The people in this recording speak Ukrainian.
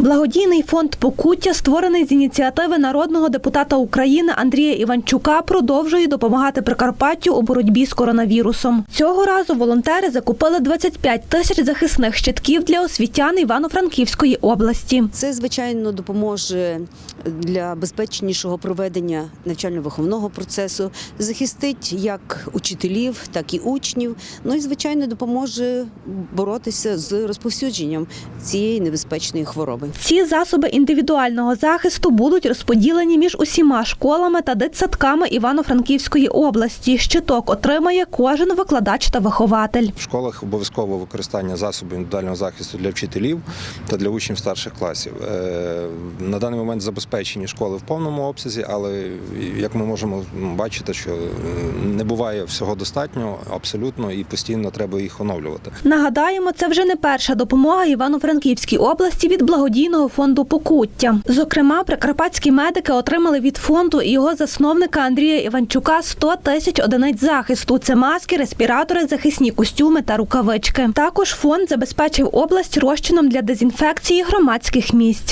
Благодійний фонд Покуття, створений з ініціативи народного депутата України Андрія Іванчука, продовжує допомагати Прикарпаттю у боротьбі з коронавірусом. Цього разу волонтери закупили 25 тисяч захисних щитків для освітян Івано-Франківської області. Це звичайно допоможе для безпечнішого проведення навчально-виховного процесу, захистить як учителів, так і учнів. Ну і звичайно допоможе боротися з розповсюдженням цієї небезпечної хвороби. Ці засоби індивідуального захисту будуть розподілені між усіма школами та дитсадками Івано-Франківської області. Щиток отримає кожен викладач та вихователь. В школах обов'язково використання засобів індивідуального захисту для вчителів та для учнів старших класів. Е, На даний момент забезпечені школи в повному обсязі, але як ми можемо бачити, що е, не буває всього достатньо абсолютно і постійно треба їх оновлювати. Нагадаємо, це вже не перша допомога Івано-Франківській області від благодійного фонду Покуття. Зокрема, прикарпатські медики отримали від фонду і його засновника Андрія Іванчука 100 тисяч одиниць захисту. Це маски, респіратори, захисні костюми та рукавички. Також фонд забезпечив область розчином для дезінфекції громадських місць.